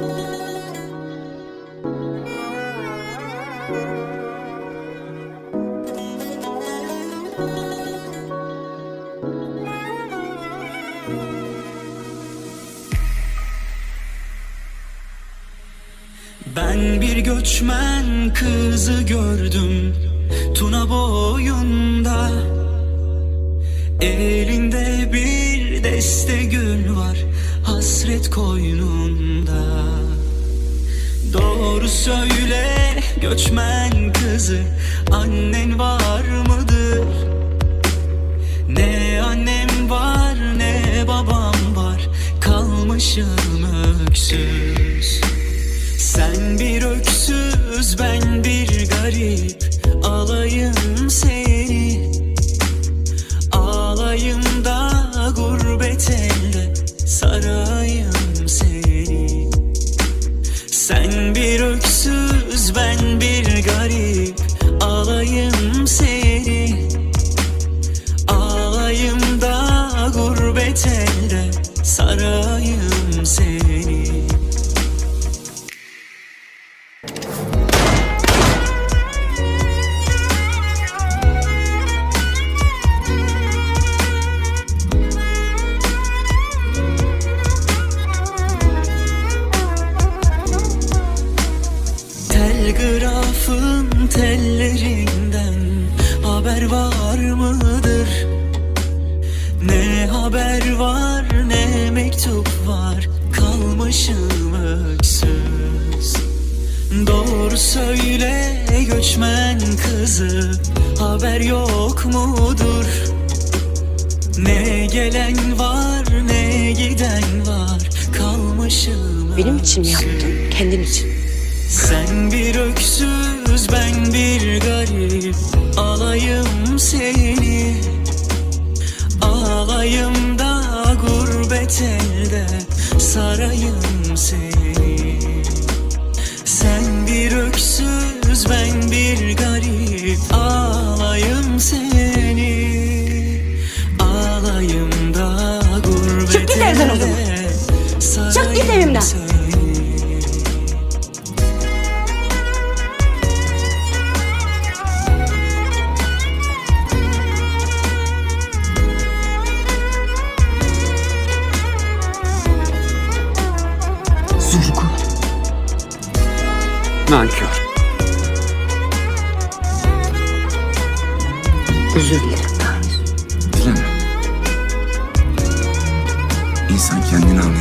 Ben bir göçmen kızı gördüm Tuna boyunda. Elinde bir deste gül var Hasret koynunda. Doğru söyle göçmen kızı. Annen var mıdır? Ne annem var ne babam var. Kalmışım öksüz. Sen bir öksüz ben bir garip. Alayım seni. Ağlayım da gurbet bir garip Alayım tellerinden haber var mıdır? Ne haber var ne mektup var kalmışım öksüz Doğru söyle göçmen kızı haber yok mudur? Ne gelen var ne giden var kalmışım Benim için mi yaptın? Kendin için. Sen bir öksüz ben bir garip. Alayım seni. Ağlayım da gurbet elde. Sarayım seni. Sen bir öksüz ben bir garip. Ağlayım seni. Ağlayım da gurbet Çık git evden o zaman. Çık git evimden. Nankör. Özür dilerim Tahir. Dileme. İnsan kendini anlayana